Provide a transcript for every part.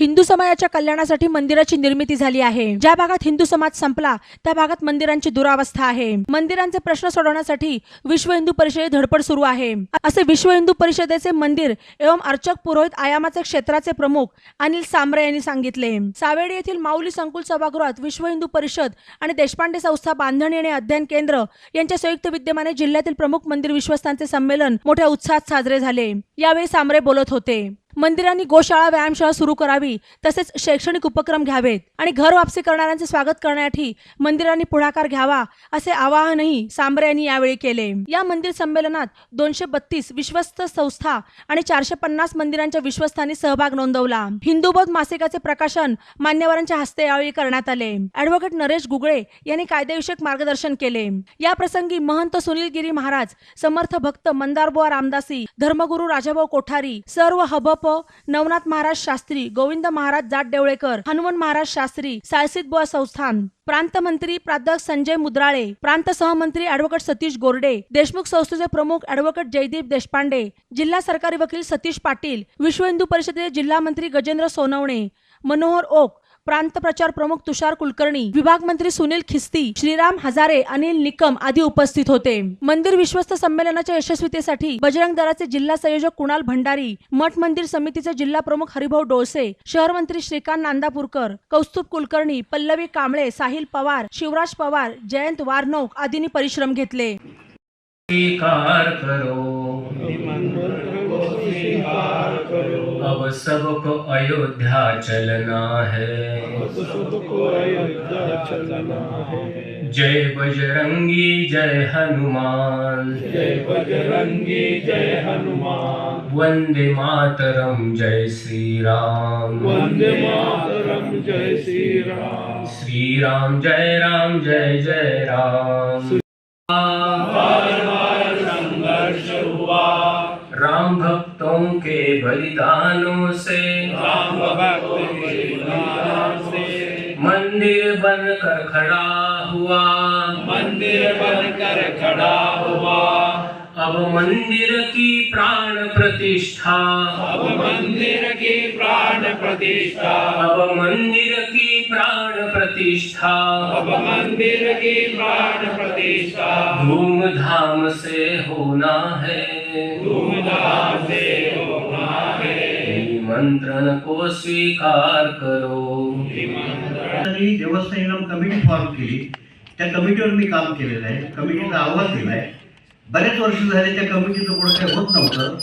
हिंदू समाजाच्या कल्याणासाठी मंदिराची निर्मिती झाली आहे. ज्या भागात हिंदू समाज संपला त्या भागात मंदिरांची दुरावस्था आहे. मंदिरांचे प्रश्न सोडवण्यासाठी विश्व हिंदू परिषदेत धडपड सुरू आहे. असे विश्व हिंदू परिषदेचे मंदिर एवं अर्चक पुरोहित आयामाचे क्षेत्राचे प्रमुख अनिल सांबरे यांनी सांगितले. सावेडी येथील माऊली संकुल सभागृहात विश्व हिंदू परिषद आणि देशपांडे संस्था बांधणी आणि अध्ययन केंद्र यांच्या संयुक्त विद्यमाने जिल्ह्यातील प्रमुख मंदिर विश्वस्तांचे संमेलन मोठ्या उत्साहात साजरे झाले. यावेळी सांबरे बोलत होते. मंदिरांनी गोशाळा व्यायामशाळा सुरू करावी तसेच शैक्षणिक उपक्रम घ्यावेत आणि घर वापसी करणाऱ्यांचे स्वागत करण्यासाठी मंदिरांनी पुढाकार घ्यावा असे आवाहनही सांबरे यांनी यावेळी केले. या मंदिर संमेलनात दोनशे बत्तीस विश्वस्त संस्था आणि चारशे पन्नास मंदिरांच्या विश्वस्तांनी सहभाग नोंदवला. हिंदू बौद्ध मासिकाचे प्रकाशन मान्यवरांच्या हस्ते यावेळी करण्यात आले. अॅडव्होकेट नरेश गुगळे यांनी कायदेविषयक मार्गदर्शन केले. या प्रसंगी महंत सुनील गिरी महाराज समर्थ भक्त मंदारबुवा रामदासी धर्मगुरू राजाभाऊ कोठारी सर्व हबप नवनाथ महाराज शास्त्री गोविंद महाराज जाट देवळेकर हनुमान महाराज शास्त्री सायसित बुवा संस्थान प्रांत मंत्री प्राध्यापक संजय मुद्राळे प्रांत सहमंत्री अॅडव्होकेट सतीश गोरडे देशमुख संस्थेचे प्रमुख अॅडव्होकेट जयदीप देशपांडे जिल्हा सरकारी वकील सतीश पाटील विश्व हिंदू परिषदेचे जिल्हा मंत्री गजेंद्र सोनवणे मनोहर ओक प्रांत प्रचार प्रमुख तुषार कुलकर्णी विभाग मंत्री सुनील खिस्ती श्रीराम हजारे अनिल निकम आदी उपस्थित होते. मंदिर विश्वस्त संमेलनाच्या यशस्वीतेसाठी बजरंग दलाचे जिल्हा संयोजक कुणाल भंडारी मठ मंदिर समितीचे जिल्हा प्रमुख हरिभाऊ डोळसे शहर मंत्री श्रीकांत नांदापूरकर कौस्तुभ कुलकर्णी पल्लवी कांबळे साहिल पवार शिवराज पवार जयंत वारनोक आदींनी परिश्रम घेतले. अब सबको अयोध्या चलना है। जय बजरंगी जय हनुमान। जय बजरंगी जय हनुमान। वंदे मातरम जय श्री राम वंदे मातरम जय श्री राम श्री राम जय राम। जय जय राम राम भक्तों भक्त के बलिदान से। मंदिर बनकर खड़ा हुआ। मंदिर बनकर खड़ा हुआ। अब मंदिर की प्राण प्रतिष्ठा। अब मंदिर की प्राण प्रतिष्ठा। अब मंदिर की प्राण प्रतिष्ठा। अब मंदिर की प्राण प्रतिष्ठा। धूमधाम से होना है। धूमधाम से निमंत्रण को स्वीकार करो देवस्थान कमिटी फॉर्म केली. त्या कमिटीवर मी काम केलेलं आहे. कमिटीचा अहवाल दिला आहे बरेच वर्ष झाले त्या कमिटीचं पुढं काही होत नव्हतं.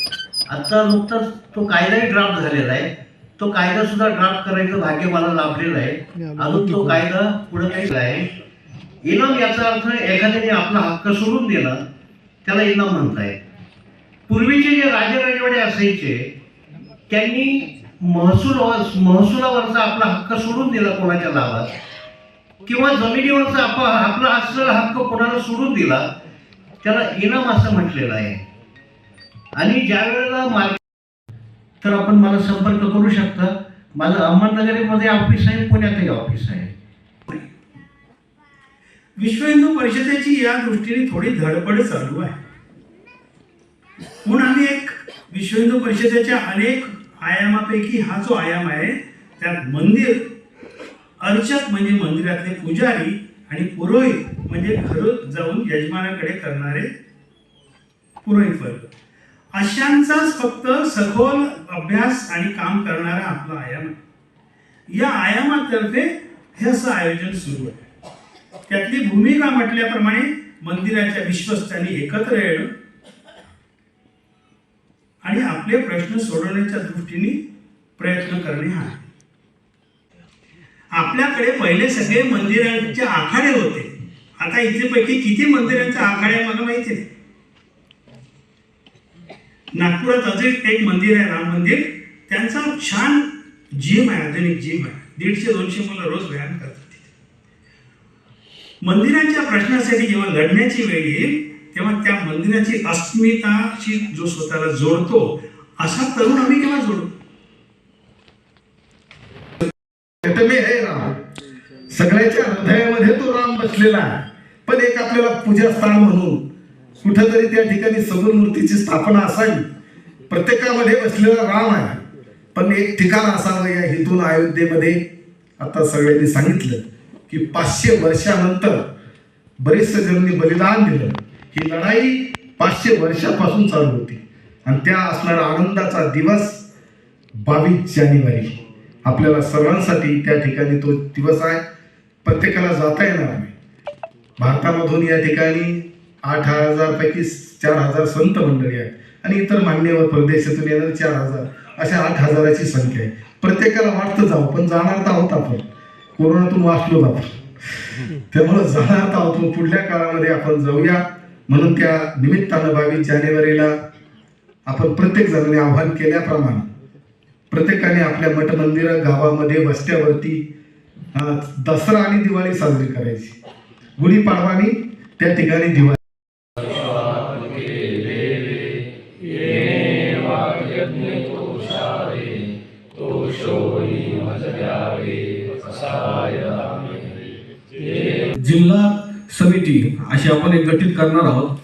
आत्ता नुकताच तो कायदाही ड्राफ्ट झालेला आहे. तो कायदा सुद्धा ड्राफ्ट करायचं भाग्य मला लाभलेलं आहे. अजून तो कायदा पुढे काही आहे. इनाम याचा अर्थ एखाद्याने आपला हक्क सोडून दिला त्याला इनाम म्हणताय. पूर्वीचे जे राजे राजवाडे असायचे त्यांनी महसूल महसुलावरचा आपला हक्क सोडून दिला कोणाच्या नावात? किंवा जमिनीवरचा आप आपला असलेला हक्क कोणाला सोडून दिला? त्याला इनाम असं म्हटलेलं आहे. आणि ज्या वेळेला मार्ग तर आपण मला संपर्क करू शकता? माझं अहमदनगरमध्ये ऑफिस आहे पुण्यातही ऑफिस आहे. विश्व हिंदू परिषदेची या दृष्टीने थोडी धडपड चालू आहे. म्हणून आम्ही एक विश्व हिंदू परिषदेच्या अनेक आयामापैकी हा जो आयाम आहे त्यात मंदिर अर्चक म्हणजे मंदिरातले पुजारी आणि पुरोहित म्हणजे घर जाऊन यजमानाकडे करणारे पुरोहित वर्ग. अशांचाच फक्त सखोल अभ्यास आणि काम करणारा आपला आयाम आहे. या आयामातर्फे हे असं आयोजन सुरू आहे. त्यातली भूमिका म्हटल्याप्रमाणे मंदिराच्या विश्वस्तांनी एकत्र येणं आणि आपले प्रश्न सोडवण्याच्या दृष्टीने प्रयत्न करणे हा. आपल्याकडे पहिले सगळे मंदिरांचे आखाडे होते. आता इथेपैकी किती मंदिरांचे आखाडे मला माहिती नाही. नागपुरात अजून एक मंदिर आहे राम मंदिर. त्यांचा छान जिम आहे आधुनिक जिम आहे. दीडशे दोनशे मुलं रोज व्यायाम करतात मंदिरांच्या प्रश्नासाठी जेव्हा लढण्याची वेळ येईल तेव्हा त्या मंदिराची अस्मिताशी जो स्वतःला जोडतो असा तरुण आम्ही केव्हा जोडतो मी आहे राम. सगळ्याच्या हृदयामध्ये तो राम बसलेला आहे. पण एक आपल्याला पूजा स्थान म्हणून कुठेतरी त्या ठिकाणी समोर मूर्तीची स्थापना असावी. प्रत्येकामध्ये बसलेला राम आहे. पण एक ठिकाण असावं या हेतून अयोध्येमध्ये आता सगळ्यांनी सांगितलं की पाचशे वर्षानंतर बरेचसे जणांनी बलिदान दिलं. ही लढाई पाचशे वर्षापासून चालू होती. आणि त्या असणारा आनंदाचा दिवस बावीस जानेवारी. आपल्याला सर्वांसाठी त्या ठिकाणी तो दिवस आहे. प्रत्येकाला जाता येणार आम्ही भारतामधून या ठिकाणी आठ हजार पैकी चार हजार संत मंडळी आहेत. आणि इतर मान्यवर परदेशातून येणारे चार हजार अशा आठ हजाराची संख्या आहे. प्रत्येकाला वाटतं जाऊ पण जाणार तर आहोत आपण. कोरोनातून वाचलो आपण. त्यामुळं जाणार तर आहोत. पुढल्या काळामध्ये आपण जाऊया. म्हणून त्या निमित्तानं बावीस जानेवारीला आपण प्रत्येक जणांनी आव्हान केल्याप्रमाणे प्रत्येकाने आपल्या मठ मंदिरं गावामध्ये वस्त्यावरती दसरा आणि दिवाळी साजरी करायची. गुढीपाडवानी त्या ठिकाणी दिवाळी. समिती अशी आपण एक गठीत करणार आहोत.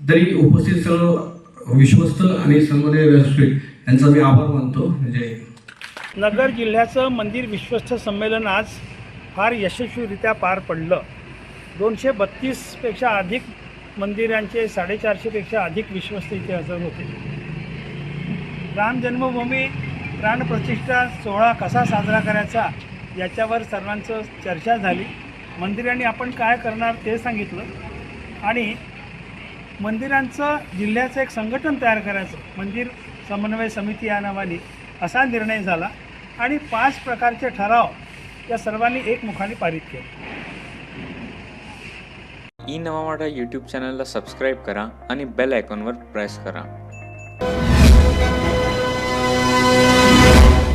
तरी उपस्थित सर्व विश्वस्त आणि सर्वने व्यासपीठ यांचा मी आभार मानतो. म्हणजे नगर जिल्ह्याचं मंदिर विश्वस्त संमेलन आज फार यशस्वीरित्या पार पडलं. दोनशे बत्तीसपेक्षा अधिक मंदिरांचे साडेचारशेपेक्षा अधिक विश्वस्त इथे हजर होते. राम जन्मभूमी प्राणप्रतिष्ठा सोहळा कसा साजरा करायचा याच्यावर सर्वांचं चर्चा झाली. मंदिरांनी आपण काय करणार ते सांगितलं. आणि मंदिरांचं जिल्ह्याचं एक संघटन तयार करायचं. मंदिर समन्वय समिती या नावाने असा निर्णय झाला. आणि पाच प्रकारचे ठराव या सर्वांनी एकमुखाने पारित केले. ई नवा वाटा यूट्यूब चॅनलला सबस्क्राईब करा आणि बेल आयकॉनवर प्रेस करा.